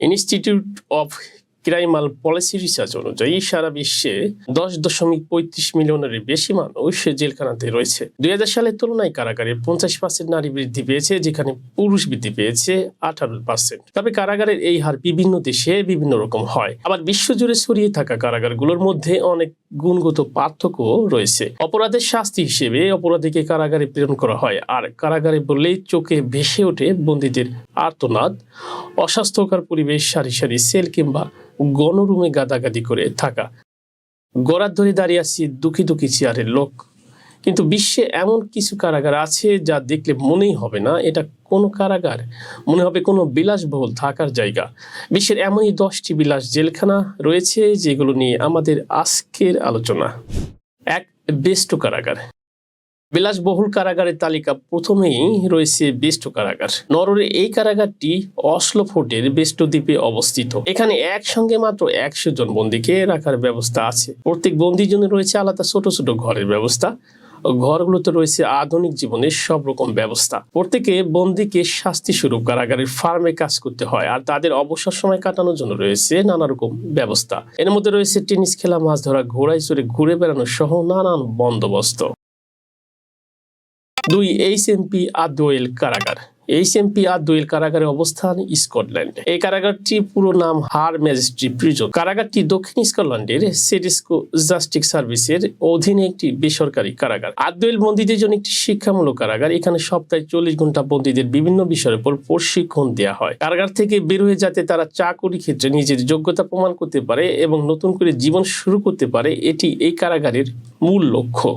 Institute of criminal policy research অনুযায়ী সারা বিশ্বে দশ দশমিক পঁয়ত্রিশ মিলিয়নের বেশি মানুষ জেলখানাতে রয়েছে। দুই হাজার সালের তুলনায় কারাগারে পঞ্চাশ পার্সেন্ট নারী বৃদ্ধি পেয়েছে, যেখানে পুরুষ বৃদ্ধি পেয়েছে আঠারো পার্সেন্ট। তবে কারাগারের এই হার বিভিন্ন দেশে বিভিন্ন রকম হয়। আবার বিশ্বজুড়ে ছড়িয়ে থাকা কারাগারগুলোর মধ্যে অনেক গুণগত পার্থক্য রয়েছে। অপরাধের শাস্তি হিসেবে অপরাধীকে কারাগারে প্রেরণ করা হয়। আর কারাগারে বললেই চোখে ভেসে ওঠে বন্দীদের আর্তনাদ। অস্বাস্থ্যকর পরিবেশ, সারি সারি সেল কিংবা গণরুমে গাদাগাদি করে থাকা। গড়ার ধরে দাঁড়িয়ে আছি দুঃখী দুঃখী চেয়ারের লোক। কিন্তু বিশ্বে এমন কিছু কারাগার আছে যা দেখলে মনেই হবে না। এটা কোনো কারাগার, মনে হবে কোনো বিলাসবহুল থাকার জায়গা। বিশ্বের এমনই দশটি বিলাস জেলখানা রয়েছে যেগুলো নিয়ে আমাদের আজকের আলোচনা। এক বেস্ট কারাগার। বিলাসবহুল কারাগারের তালিকা প্রথমেই রয়েছে বেস্ট কারাগার। নরওয়ের এই কারাগারটি অসলো ফোর্টের বেস্ট দ্বীপে অবস্থিত। এখানে একসঙ্গে মাত্র একশো জন বন্দীকে রাখার ব্যবস্থা আছে। প্রত্যেক বন্দির জন্য রয়েছে আলাদা ছোট ছোট ঘরের ব্যবস্থা। ঘরগুলোতে রয়েছে আধুনিক জীবনের সব রকম ব্যবস্থা। প্রত্যেকে বন্দিকে শাস্তি স্বরূপ কারাগারের ফার্মে কাজ করতে হয় আর তাদের অবসর সময় কাটানোর জন্য রয়েছে নানা রকম ব্যবস্থা। এর মধ্যে রয়েছে টেনিস খেলা, মাছ ধরা, ঘোড়ায় চড়ে ঘুরে বেড়ানো সহ নানান বন্দোবস্ত। দুই এইচ এমপি আদোয়েল কারাগার। এইচ এমপি আদোয়েল কারাগারের অবস্থান স্কটল্যান্ডে। এই কারাগারটি পুরো নাম হার ম্যাজিস্ট্রি প্রিজন। কারাগারটি দক্ষিণ স্কটল্যান্ডের সেডিস্কো জাস্টিক সার্ভিসের অধীনে একটি বেসরকারি কারাগার। আদোয়েল বন্দীদের জন্য একটি শিক্ষামূলক কারাগার। এখানে সপ্তাহে চল্লিশ ঘণ্টা বন্দীদের বিভিন্ন বিষয়ের উপর প্রশিক্ষণ দেওয়া হয়। কারাগার থেকে বের হয়ে যাতে তারা চাকরি ক্ষেত্রে নিজের যোগ্যতা প্রমাণ করতে পারে এবং নতুন করে জীবন শুরু করতে পারে, এটি এই কারাগারের মূল লক্ষ্য।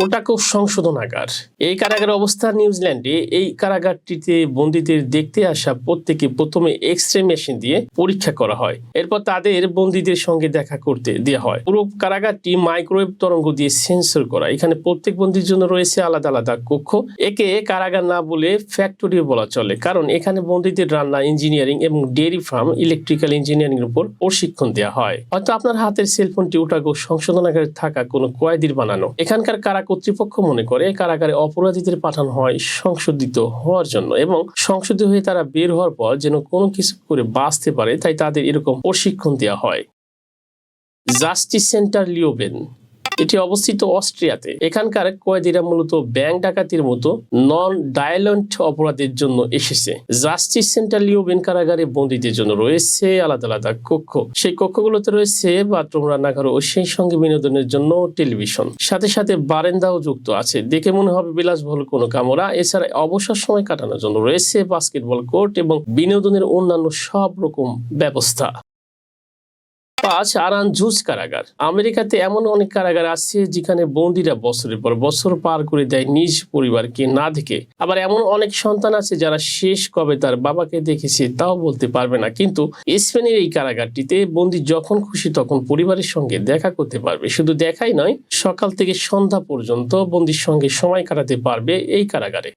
ওটাকেও সংশোধনাগার। এই কারাগারের অবস্থান নিউজিল্যান্ডে, এই কারাগারটিতে বন্দীদের দেখতে আসা প্রত্যেকে প্রথমে এক্স রে মেশিন দিয়ে পরীক্ষা করা হয়। এরপর তাদের বন্দীদের সঙ্গে দেখা করতে দেওয়া হয়। পুরো কারাগারটি মাইক্রোওয়েভ তরঙ্গ দিয়ে সেন্সর করা। এখানে প্রত্যেক বন্দীর জন্য রয়েছে আলাদা আলাদা কক্ষ। একে কারাগার না বলে ফ্যাক্টরিও বলা চলে, কারণ এখানে বন্দীদের রান্না, ইঞ্জিনিয়ারিং এবং ডেয়ারি ফার্ম, ইলেকট্রিক্যাল ইঞ্জিনিয়ারিং এর উপর প্রশিক্ষণ দেওয়া হয়। হয়তো আপনার হাতের সেলফোনটি ওটাকেও সংশোধনাগারে থাকা কোনো কয়েদির বানানো। এখানকার কারা কর্তৃপক্ষ মনে করে কারাগারে অপরাধীদের পাঠানো হয় সংশোধিত হওয়ার জন্য এবং সংশোধিত হয়ে তারা বের হওয়ার পর যেন কোনো কিছু করে বাঁচতে পারে, তাই তাদের এরকম প্রশিক্ষণ দেওয়া হয়। জাস্টিস সেন্টার লিওবেন এটি অবস্থিত অস্ট্রিয়াতে। এখানকার কয়েদিরা মূলত ব্যাংক ডাকাতির মতো নন ডায়ালেন্ট অপরাধের জন্য এসেছে। জাস্টিস সেন্টার লিওবেন কারাগারে বন্দীদের জন্য রয়েছে আলাদা আলাদা কক্ষ। সেই কক্ষগুলোতে রয়েছে বাথরুম, রান্নাঘর ও সেই সঙ্গে বিনোদনের জন্য টেলিভিশন। সাথে সাথে বারেন্দাও যুক্ত আছে। দেখে মনে হবে বিলাসবহুল কোনো কামরা। এছাড়া অবসর সময় কাটানোর জন্য রয়েছে বাস্কেটবল কোর্ট এবং বিনোদনের অন্যান্য সব রকম ব্যবস্থা। পাঁচ আরান জুজ কারাগার। আমেরিকাতে এমন অনেক কারাগার আছে যেখানে বন্দীরা বছরের পর বছর পার করে দেয় নিজ পরিবারকে না দেখে। আবার এমন অনেক সন্তান আছে যারা শেষ কবে তার বাবাকে দেখেছে তাও বলতে পারবে না। কিন্তু স্পেনের এই কারাগারটিতে বন্দি যখন খুশি তখন পরিবারের সঙ্গে দেখা করতে পারবে। শুধু দেখাই নয়, সকাল থেকে সন্ধ্যা পর্যন্ত বন্দির সঙ্গে সময় কাটাতে পারবে এই কারাগারে।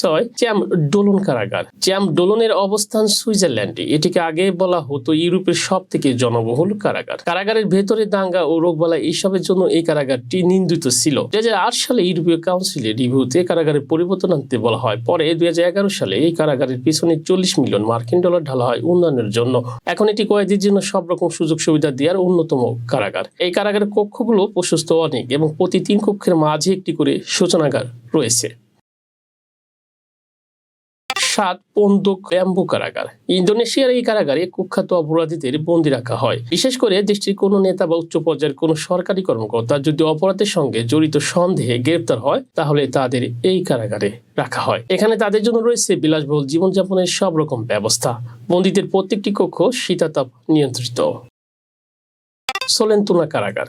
ছয় চ্যাম ডোলন কারাগার। চ্যাম ডোলনের অবস্থান সুইজারল্যান্ডে। এটিকে আগে বলা হতো ইউরোপের সব থেকে জনবহুল কারাগার। কারাগারের ভেতরে দাঙ্গা ও রোগবালা এইসবের জন্য এই কারাগারটি নিন্দিত ছিল। দুই হাজার আট সালে ইউরোপীয় কাউন্সিলের রিভিউতে কারাগারের পরিবর্তন আনতে বলা হয়। পরে দুই হাজার এগারো সালে এই কারাগারের পিছনে চল্লিশ মিলিয়ন মার্কিন ডলার ঢালা হয় উন্নয়নের জন্য। এখন এটি কয়েদির জন্য সব রকম সুযোগ সুবিধা দেওয়ার অন্যতম কারাগার। এই কারাগারের কক্ষগুলো প্রশস্ত অনেক এবং প্রতি তিন কক্ষের মাঝে একটি করে সূচনাগার রয়েছে। সাত পন্দক ব্যাম্বু কারাগার। ইন্দোনেশিয়ার এই কারাগারে কুখ্যাত অপরাধীদের বন্দী রাখা হয়। বিশেষ করে দেশটির কোনো নেতা বা উচ্চ পর্যায়ের কোনো সরকারি কর্মকর্তা যদি অপরাধের সঙ্গে জড়িত সন্দেহে গ্রেপ্তার হয়, তাহলে তাদের এই কারাগারে রাখা হয়। এখানে তাদের জন্য রয়েছে বিলাসবহুল জীবনযাপনের সব রকম ব্যবস্থা। বন্দীদের প্রত্যেকটি কক্ষ শীতাতাপ নিয়ন্ত্রিত। সোলেন্তুনা কারাগার।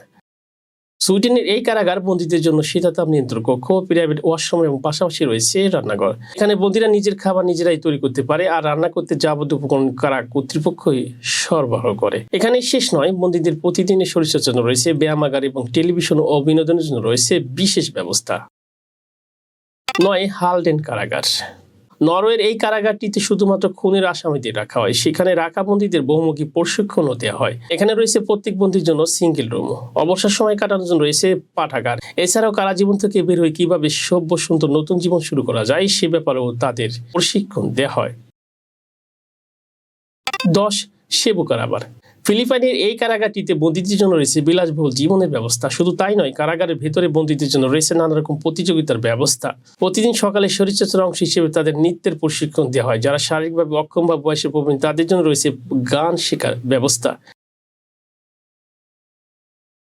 সুইডেনের এই কারাগার বন্দীদের জন্য শীতাতাপ নিয়ন্ত্রণ কক্ষ প্রাইভেট ওয়াশরুম এবং পাশাপাশি রয়েছে রান্নাঘর। এখানে বন্দীরা নিজের খাবার নিজেরাই তৈরি করতে পারে আর রান্না করতে যাবতীয় উপকরণ কারা কর্তৃপক্ষই সরবরাহ করে। এখানে শেষ নয়, বন্দীদের প্রতিদিনের শরীরচর্চার জন্য রয়েছে ব্যায়ামাগার এবং টেলিভিশন ও বিনোদনের জন্য রয়েছে বিশেষ ব্যবস্থা। নয়, হালডেন কারাগার। নরওয়ের এই কারাগারটিতে শুধুমাত্র খুনের আসামিদের রাখা হয়। সেখানে রাখা বন্দীদের বহুমুখী প্রশিক্ষণও দেওয়া হয়। এখানে রয়েছে প্রত্যেক বন্দীর জন্য সিঙ্গেল রুম। অবসর সময় কাটানোর জন্য রয়েছে পাঠাগার। এছাড়াও কারাজীবন থেকে বের হয়ে কীভাবে সভ্য, সুন্দর, নতুন জীবন শুরু করা যায়, সে ব্যাপারেও তাদের প্রশিক্ষণ দেওয়া হয়। দশ, সেবকার কারাবার ফিলিপাইনের এই কারাগারটিতে বন্দীদের জন্য রয়েছে বিলাসবহুল জীবনের ব্যবস্থা। শুধু তাই নয়, কারাগারের ভেতরে বন্দীদের জন্য রয়েছে নানা রকম প্রতিযোগিতার ব্যবস্থা। প্রতিদিন সকালে শরীরচর্চার অংশ হিসেবে তাদের নৃত্যের প্রশিক্ষণ দেওয়া হয়, যারা শারীরিকভাবে অক্ষম বা বয়সে প্রবীণ, তাদের জন্য রয়েছে গান শেখার ব্যবস্থা।